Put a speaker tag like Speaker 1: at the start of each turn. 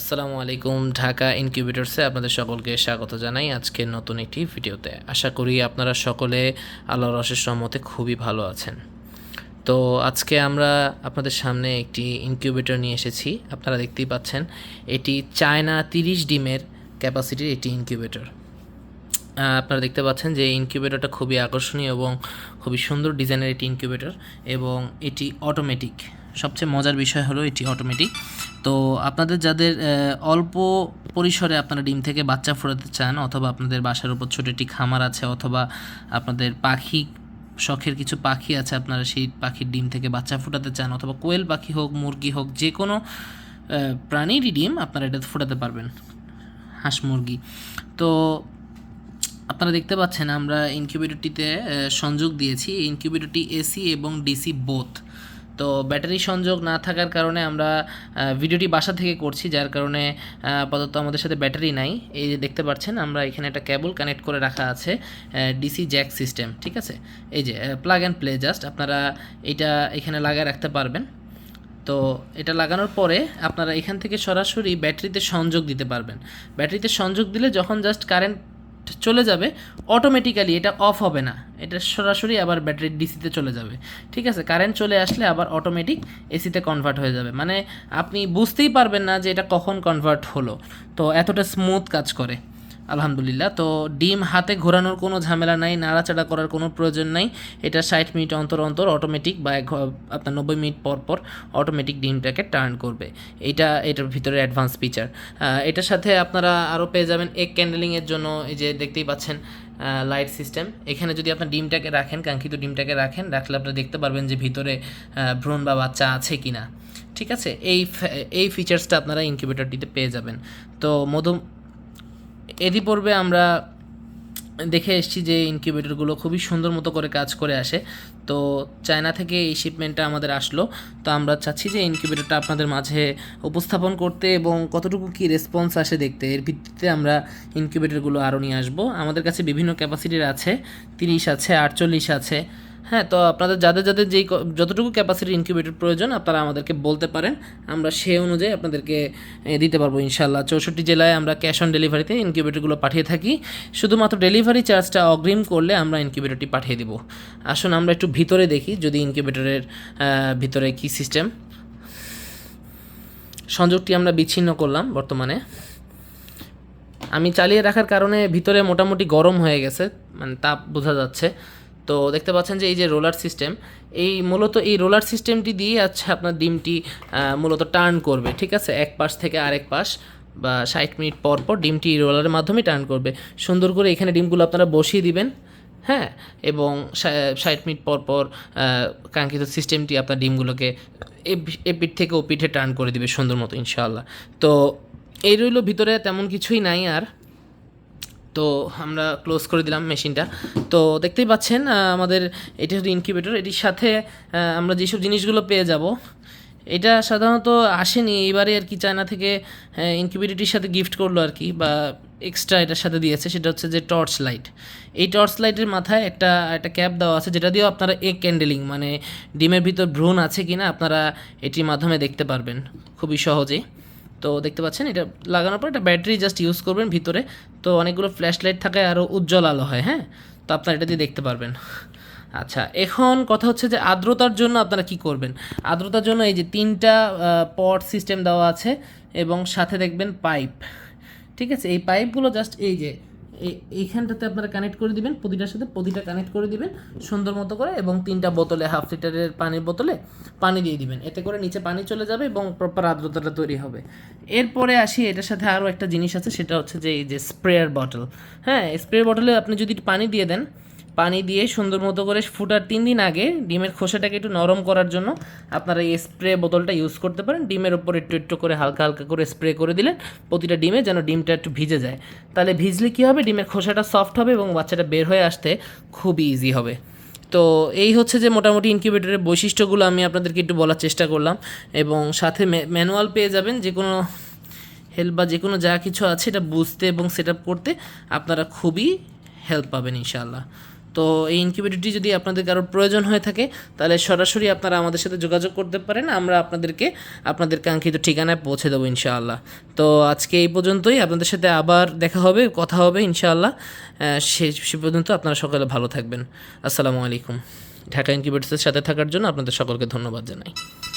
Speaker 1: আসসালামু আলাইকুম, ঢাকা ইনকিউবেটরসে আপনাদের সকলকে স্বাগত জানাই আজকে নতুন একটি ভিডিওতে। আশা করি আপনারা সকলে আল্লাহর রসের সম্মতে খুবই ভালো আছেন। তো আজকে আমরা আপনাদের সামনে একটি ইনকিউবেটর নিয়ে এসেছি। আপনারা দেখতেই পাচ্ছেন, এটি চায়না তিরিশ ডিমের ক্যাপাসিটির একটি ইনকিউবেটর আপনারা দেখতে পাচ্ছেন যে ইনকিউবেটরটা খুবই আকর্ষণীয় এবং খুবই সুন্দর ডিজাইনের একটি ইনকিউবেটর এবং এটি অটোমেটিক সবচেয়ে মজার বিষয় হলো এটি অটোমেটিক তো আপনাদের যাদের অল্প পরিসরে আপনারা ডিম থেকে বাচ্চা ফোটাতে চান অথবা আপনাদের বাসার উপর ছোটো একটি খামার আছে অথবা আপনাদের পাখি, শখের কিছু পাখি আছে আপনারা সেই পাখির ডিম থেকে বাচ্চা ফোটাতে চান অথবা কোয়েল পাখি হোক, মুরগি হোক, যে কোনো প্রাণীরই ডিম আপনারা এটাতে ফোটাতে পারবেন, হাঁস, মুরগি। তো আপনারা দেখতে পাচ্ছেন আমরা ইনকিউবেটরটিতে সংযোগ দিয়েছি। ইনকিউবেটরটি এসি এবং ডিসি বোথ। তো ব্যাটারি সংযোগ না থাকার কারণে আমরা ভিডিওটি বাসা থেকে করছি, যার কারণে আপাতত আমাদের সাথে ব্যাটারি নাই। এই যে দেখতে পাচ্ছেন, আমরা এখানে একটা কেবল কানেক্ট করে রাখা আছে ডিসি জ্যাক সিস্টেম, ঠিক আছে? এই যে প্লাগ অ্যান্ড প্লে জাস্ট, আপনারা এটা এখানে লাগায় রাখতে পারবেন। তো এটা লাগানোর পরে আপনারা এখান থেকে সরাসরি ব্যাটারিতে সংযোগ দিতে পারবেন। ব্যাটারিতে সংযোগ দিলে যখন জাস্ট কারেন্ট চলে যাবে অটোমেটিক্যালি এটা অফ হবে না। এটা সরাসরি আবার ব্যাটারি ডিসিতে চলে যাবে। ঠিক আছে কারেন্ট চলে আসলে আবার অটোমেটিক এসিতে কনভার্ট হয়ে যাবে। মানে আপনি বুঝতেই পারবেন না যে এটা কখন কনভার্ট হলো। তো এতটা স্মুথ কাজ করে। আলহামদুলিল্লাহ। তো ডিম হাতে ঘোরানোর কোনো ঝামেলা নাই, নাড়াচাড়া করার কোনো প্রয়োজন নাই। এটা ষাট মিনিট অন্তর অন্তর অটোমেটিক বা আপনার নব্বই মিনিট পর পর অটোমেটিক ডিমটাকে টার্ন করবে। এটা এটার ভিতরে অ্যাডভান্স ফিচার এটার সাথে আপনারা আরও পেয়ে যাবেন এক ক্যান্ডেলিংয়ের জন্য। এই যে দেখতেই পাচ্ছেন লাইট সিস্টেম এখানে যদি আপনার ডিমটাকে রাখেন, কাঙ্ক্ষিত ডিমটাকে রাখেন, রাখলে আপনারা দেখতে পারবেন যে ভিতরে ভ্রূণ বা বাচ্চা আছে কি না ঠিক আছে? এই এই ফিচার্সটা আপনারা ইনকিউবেটরটিতে পেয়ে যাবেন। তো মধু এরই পূর্বে আমরা দেখে এসেছি যে ইনকিউবেটরগুলো খুবই সুন্দর মতো করে কাজ করে আসে। তো চায়না থেকে এই শিপমেন্টটা আমাদের আসলো। তো আমরা চাচ্ছি যে ইনকিউবেটরটা আপনাদের মাঝে উপস্থাপন করতে এবং কতটুকু কি রেসপন্স আসে দেখতে। এর ভিত্তিতে আমরা ইনকিউবেটরগুলো আরও নিয়ে আসব। আমাদের কাছে বিভিন্ন ক্যাপাসিটির আছে, তিরিশ আছে, আটচল্লিশ আছে। হ্যাঁ তো আপনাদের যাদের যাদের যেই যতটুকু ক্যাপাসিটির ইনকিউবেটর প্রয়োজন, আপনারা আমাদেরকে বলতে পারেন। আমরা সে অনুযায়ী আপনাদেরকে দিতে পারব ইনশাল্লাহ চৌষট্টি জেলায় আমরা ক্যাশ অন ডেলিভারিতে ইনকিউবেটরগুলো পাঠিয়ে থাকি। শুধুমাত্র ডেলিভারি চার্জটা অগ্রিম করলে আমরা ইনকিউবেটরটি পাঠিয়ে দিব। আসুন আমরা একটু ভিতরে দেখি, যদি ইনকিউবেটরের ভিতরে কি সিস্টেম সংযোগটি আমরা বিচ্ছিন্ন করলাম বর্তমানে। আমি চালিয়ে রাখার কারণে ভিতরে মোটামুটি গরম হয়ে গেছে মানে তাপ বোঝা যাচ্ছে। তো দেখতে পাচ্ছেন যে এই যে রোলার সিস্টেম, এই মূলত এই রোলার সিস্টেমটি দিয়ে আচ্ছা আপনার ডিমটি মূলত টার্ন করবে, ঠিক আছে? এক পাশ থেকে আরেক পাশ বা ষাট মিনিট পর পর ডিমটি রোলারের মাধ্যমে টার্ন করবে। সুন্দর করে এখানে ডিমগুলো আপনারা বসিয়ে দিবেন হ্যাঁ? এবং ষাট মিনিট পর পর কাঙ্ক্ষিত সিস্টেমটি আপনার ডিমগুলোকে এ- পিঠ থেকে ও পিঠে টার্ন করে দিবে সুন্দর মতো, ইনশাআল্লাহ। তো এই রইল, ভিতরে তেমন কিছুই নাই আর। তো আমরা ক্লোজ করে দিলাম মেশিনটা তো দেখতেই পাচ্ছেন আমাদের এটা হচ্ছে ইনকিউবেটর এটির সাথে আমরা যেসব জিনিসগুলো পেয়ে যাব, এটা সাধারণত আসেনি। এবারে আর কি চায়না থেকে ইনকিউবেটরটির সাথে গিফট করল আর কি, বা এক্সট্রা এটার সাথে দিয়েছে, সেটা হচ্ছে যে টর্চ লাইট এই টর্চ লাইটের মাথায় একটা একটা ক্যাপ দেওয়া আছে, যেটা দিয়েও আপনারা এগ ক্যান্ডেলিং মানে ডিমের ভিতর ভ্রূণ আছে কি না আপনারা এটির মাধ্যমে দেখতে পারবেন। খুবই সহজেই। তো দেখতে পাচ্ছেন, এটা লাগানোর পর একটা ব্যাটারি জাস্ট ইউজ করবেন ভিতরে। তো অনেকগুলো ফ্ল্যাশ লাইট থাকে আরও উজ্জ্বল আলো হয় হ্যাঁ? তো আপনারা এটা দিয়ে দেখতে পারবেন। আচ্ছা এখন কথা হচ্ছে যে আর্দ্রতার জন্য আপনারা কি করবেন? আর্দ্রতার জন্য এই যে তিনটা পট সিস্টেম দেওয়া আছে এবং সাথে দেখবেন পাইপ ঠিক আছে? এই পাইপগুলো জাস্ট এই যে এইখানটাতে আপনারা কানেক্ট করে দিবেন, প্রতিটার সাথে প্রতিটা কানেক্ট করে দিবেন, সুন্দর মতো করে এবং তিনটা বোতলে হাফ লিটারের পানির বোতলে পানি দিয়ে দিবেন। এতে করে নিচে পানি চলে যাবে এবং প্রপার আর্দ্রতাটা তৈরি হবে। এরপরে আসি, এটার সাথে আরও একটা জিনিস আছে, সেটা হচ্ছে যে এই যে স্প্রেয়ার বটল হ্যাঁ স্প্রেয়ার বটলে আপনি যদি পানি দিয়ে দেন পানি দিয়ে সুন্দর মতো করে ফুটার তিন দিন আগে ডিমের খোসাটাকে একটু নরম করার জন্য আপনারা এই স্প্রে বোতলটা ইউজ করতে পারেন। ডিমের ওপর একটু একটু করে হালকা হালকা করে স্প্রে করে দিলেন প্রতিটা ডিমে যেন ডিমটা একটু ভিজে যায়। তাহলে ভিজলে কী হবে? ডিমের খোসাটা সফট হবে এবং বাচ্চাটা বের হয়ে আসতে খুবই ইজি হবে। তো এই হচ্ছে যে মোটামুটি ইনকিউবেটরের বৈশিষ্ট্যগুলো আমি আপনাদেরকে একটু বলার চেষ্টা করলাম এবং সাথে ম্যানুয়াল পেয়ে যাবেন যে কোনো হেল্প বা যে কোনো যা কিছু আছে এটা বুঝতে এবং সেট করতে আপনারা খুবই হেল্প পাবেন ইনশাআল্লাহ। তো এই ইনকিউবেটরটি যদি আপনাদের কারও প্রয়োজন হয়ে থাকে, তাহলে সরাসরি আপনারা আমাদের সাথে যোগাযোগ করতে পারেন। আমরা আপনাদেরকে, আপনাদের কাঙ্ক্ষিত ঠিকানায় পৌঁছে দেবো ইনশাআল্লাহ। তো আজকে এই পর্যন্তই। আপনাদের সাথে আবার দেখা হবে, কথা হবে ইনশাআল্লাহ। সে পর্যন্ত আপনারা সকলে ভালো থাকবেন। আসসালামু আলাইকুম। ঢাকা ইনকিউবেটরসের সাথে থাকার জন্য আপনাদের সকলকে ধন্যবাদ জানাই।